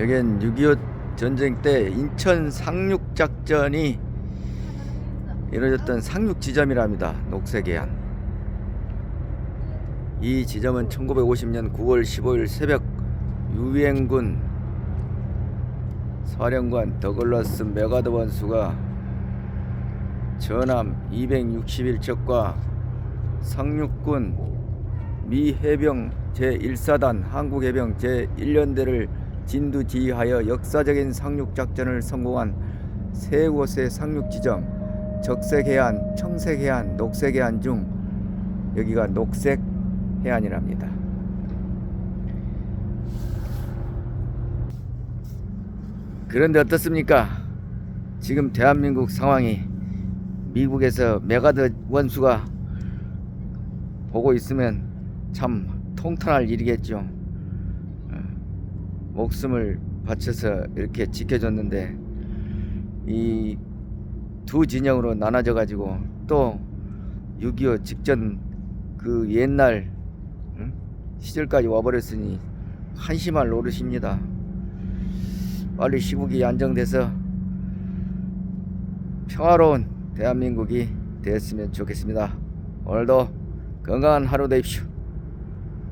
여긴 6.25 전쟁 때 인천 상륙 작전이 이루어졌던 상륙 지점이랍니다. 녹색해안. 이 지점은 1950년 9월 15일 새벽 유엔군 사령관 더글라스 메가드 원수가 전함 261척과 상륙군 미 해병 제1사단 한국 해병 제1연대를 진두지휘하여 역사적인 상륙 작전을 성공한 세 곳의 상륙 지점 적색 해안, 청색 해안, 녹색 해안 중 여기가 녹색 해안이랍니다. 그런데 어떻습니까? 지금 대한민국 상황이 미국에서 메가드 원수가 보고 있으면 참 통탄할 일이겠죠. 어, 목숨을 바쳐서 이렇게 지켜줬는데 이 두 진영으로 나눠져 가지고 또 6.25 직전 그 옛날 응? 시절까지 와버렸으니 한심할 노릇입니다. 빨리 시국이 안정돼서 평화로운 대한민국이 됐으면 좋겠습니다. 오늘도 건강한 하루 되십시오.